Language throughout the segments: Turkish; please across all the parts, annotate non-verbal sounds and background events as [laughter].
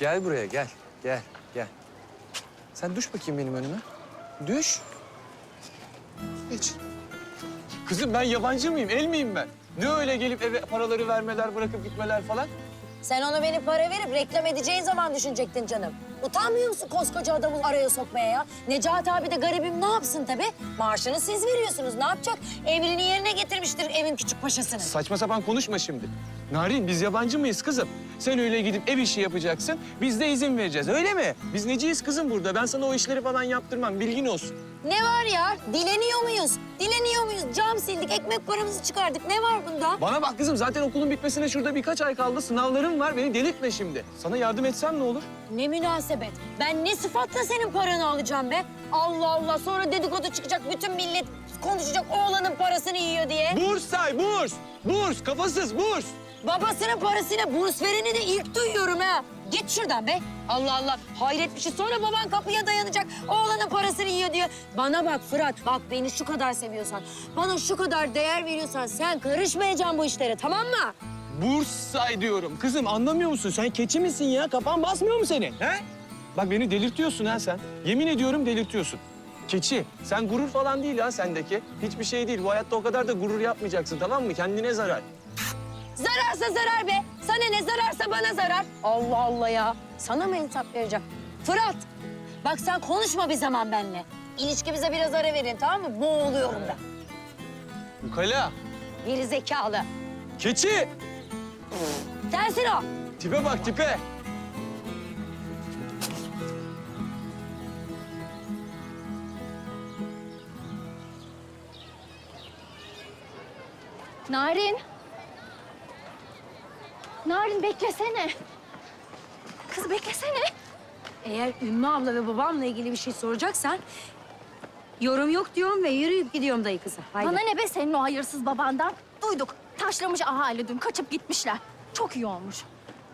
Gel buraya gel. Gel gel. Sen düş bakayım benim önüme. Düş. Geç. Kızım ben yabancı mıyım? El miyim ben? Ne öyle gelip eve paraları vermeler, bırakıp gitmeler falan? Sen ona beni para verip reklam edeceğin zaman düşünecektin canım. Utanmıyor musun koskoca adamı araya sokmaya ya? Necati abi de garibim ne yapsın tabii? Maaşını siz veriyorsunuz. Ne yapacak? Emrini yerine getirmiştir evin küçük paşasını. Saçma sapan konuşma şimdi. Narin biz yabancı mıyız kızım? Sen öyle gidip ev işi yapacaksın. Biz de izin vereceğiz öyle mi? Biz neciyiz kızım burada? Ben sana o işleri falan yaptırmam bilgin olsun. Ne var ya? Dileniyor muyuz? Dileniyor muyuz? Cam sildik, ekmek paramızı çıkardık. Ne var bunda? Bana bak kızım zaten okulun bitmesine şurada birkaç ay kaldı. Sınavlarım var beni delirtme şimdi. Sana yardım etsem ne olur? Ne münasebet. Ben ne sıfatla senin paranı alacağım be? Allah Allah. Sonra dedikodu çıkacak. Bütün millet konuşacak oğlanın parasını yiyor diye. Burs say burs. Burs kafasız burs. Babasının parasıyla burs vereni de ilk duyuyorum ha. Git şuradan be. Allah Allah. Hayret bir şey. Sonra baban kapıya dayanacak. Oğlanın parasını yiyor diyor. Bana bak Fırat. Bak beni şu kadar seviyorsan, bana şu kadar değer veriyorsan sen karışmayacaksın bu işlere tamam mı? Burs say diyorum. Kızım anlamıyor musun? Sen keçi misin ya? Kafan basmıyor mu senin? He? Bak beni delirtiyorsun ha sen. Yemin ediyorum delirtiyorsun. Keçi, sen gurur falan değil ha sendeki. Hiçbir şey değil. Bu hayatta o kadar da gurur yapmayacaksın tamam mı? Kendine zarar. Zararsa zarar be. Sana ne zararsa bana zarar. Allah Allah ya. Sana mı hesap vereceğim? Fırat. Bak sen konuşma bir zaman benimle. İlişkimize biraz ara verin tamam mı? Boğuluyorum ben. Ukala, Geri zekalı. keçi. Sensin o. Tipe bak tipe. Narin. Narin beklesene. Kız beklesene. Eğer Ümmü abla ve babamla ilgili bir şey soracaksan... ...yorum yok diyorum ve yürüyüp gidiyorum dayı kızı. Haydi. Bana ne be senin o hayırsız babandan? Duyduk. Taşlamış ahali dün. Kaçıp gitmişler. Çok iyi olmuş.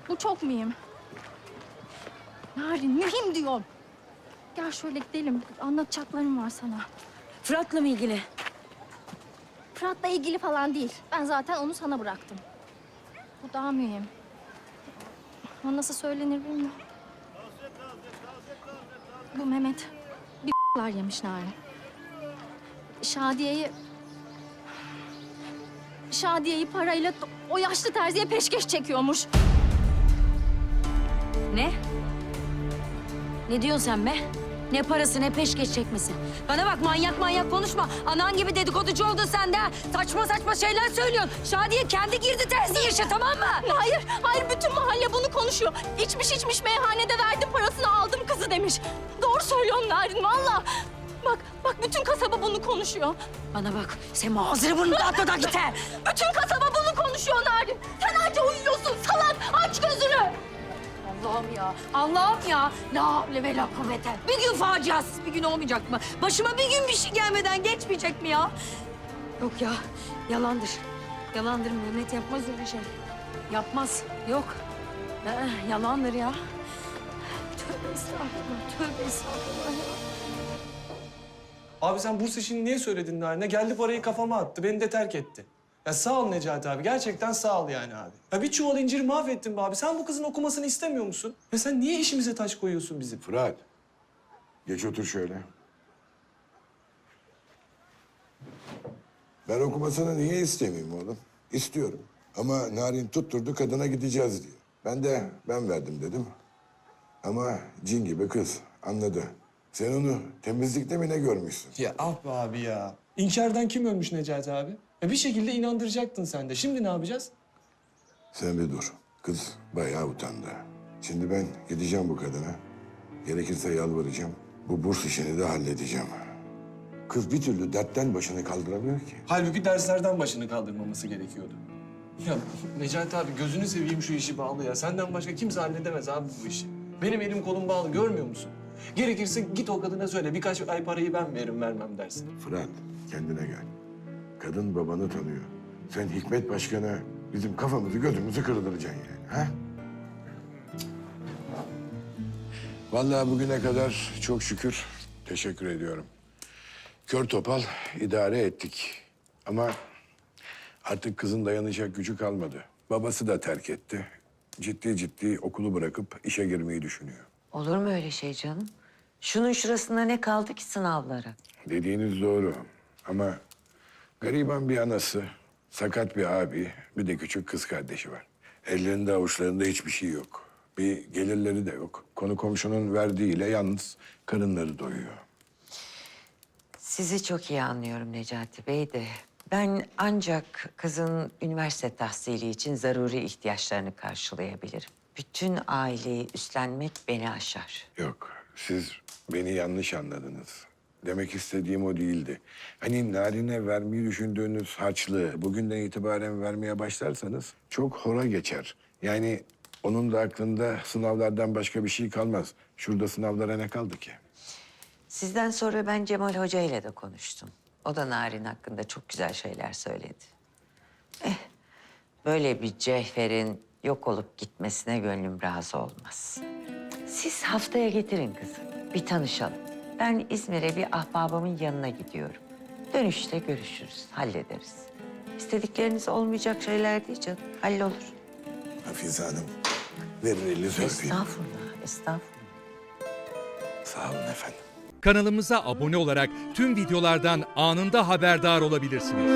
Bu çok mühim. Narin mühim diyorum. Gel şöyle gidelim. Anlatacaklarım var sana. Fırat'la mı ilgili? Fırat'la ilgili falan değil. Ben zaten onu sana bıraktım. Bu daha mühim. Ama nasıl söylenir bilmiyorum. Bu Mehmet bir [laughs] yemiş Narin. Şadiye'yi... Şadiye'yi parayla o yaşlı terziye peşkeş çekiyormuş. Ne? Ne diyorsun sen be? Ne parası ne peşkeş çekmesi. Bana bak manyak manyak konuşma. Anan gibi dedikoducu oldun sen de. ha. Saçma saçma şeyler söylüyorsun. Şadiye kendi girdi terzi işe tamam mı? Hayır, hayır bütün mahalle bunu konuşuyor. İçmiş içmiş meyhanede verdim parasını aldım kızı demiş. Doğru söylüyorsun Narin valla. Bak, bak bütün kasaba bunu konuşuyor. Bana bak sen ağzını burnunu dağıtmadan git ha. Bütün kasaba bunu konuşuyor Narin. Sen anca uyuyorsun salak. Aç gözünü. Allah'ım ya, Allah'ım ya. La havle ve la kuvvete. Bir gün faciasız bir gün olmayacak mı? Başıma bir gün bir şey gelmeden geçmeyecek mi ya? Yok ya, yalandır. Yalandır Mehmet yapmaz öyle şey. Yapmaz, yok. Ee, yalandır ya. Tövbe estağfurullah, tövbe estağfurullah ya. Abi sen burs işini niye söyledin Narin'e? Geldi parayı kafama attı. Beni de terk etti. Ya sağ ol Necati abi. Gerçekten sağ ol yani abi. Ya bir çuval inciri mahvettin be abi. Sen bu kızın okumasını istemiyor musun? Ya sen niye işimize taş koyuyorsun bizim? Fırat, geç otur şöyle. Ben okumasını niye istemeyeyim oğlum? İstiyorum. Ama Narin tutturdu kadına gideceğiz diye. Ben de ben verdim dedim. Ama cin gibi kız anladı. Sen onu temizlikte mi ne görmüşsün? Ya ah be abi ya. İnkardan kim ölmüş Necati abi? Ya bir şekilde inandıracaktın sen de. Şimdi ne yapacağız? Sen bir dur. Kız bayağı utandı. Şimdi ben gideceğim bu kadına. Gerekirse yalvaracağım. Bu burs işini de halledeceğim. Kız bir türlü dertten başını kaldıramıyor ki. Halbuki derslerden başını kaldırmaması gerekiyordu. Ya Necati abi gözünü seveyim şu işi bağlı ya. Senden başka kimse halledemez abi bu işi. Benim elim kolum bağlı görmüyor musun? Gerekirse git o kadına söyle birkaç ay parayı ben veririm vermem dersin. Fırat kendine gel. Kadın babanı tanıyor. Sen Hikmet Başkan'a bizim kafamızı gözümüzü kırdıracaksın yani. Ha? Vallahi bugüne kadar çok şükür teşekkür ediyorum. Kör topal idare ettik. Ama artık kızın dayanacak gücü kalmadı. Babası da terk etti. ciddi ciddi okulu bırakıp işe girmeyi düşünüyor. Olur mu öyle şey canım? Şunun şurasında ne kaldı ki sınavlara? Dediğiniz doğru ama gariban bir anası, sakat bir abi, bir de küçük kız kardeşi var. Ellerinde avuçlarında hiçbir şey yok. Bir gelirleri de yok. Konu komşunun verdiğiyle yalnız karınları doyuyor. Sizi çok iyi anlıyorum Necati Bey de. Ben ancak kızın üniversite tahsili için zaruri ihtiyaçlarını karşılayabilirim. Bütün aileyi üstlenmek beni aşar. Yok, siz beni yanlış anladınız. Demek istediğim o değildi. Hani Narin'e vermeyi düşündüğünüz harçlığı bugünden itibaren vermeye başlarsanız çok hora geçer. Yani onun da aklında sınavlardan başka bir şey kalmaz. Şurada sınavlara ne kaldı ki? Sizden sonra ben Cemal Hoca ile de konuştum. O da Narin hakkında çok güzel şeyler söyledi. Eh, böyle bir cevherin yok olup gitmesine gönlüm razı olmaz. Siz haftaya getirin kızı, bir tanışalım. Ben İzmir'e bir ahbabımın yanına gidiyorum. Dönüşte görüşürüz, hallederiz. İstedikleriniz olmayacak şeyler değil canım, hallolur. Hafize Hanım, verin elinizi öpeyim. Estağfurullah, estağfurullah. Sağ olun efendim. Kanalımıza abone olarak tüm videolardan anında haberdar olabilirsiniz.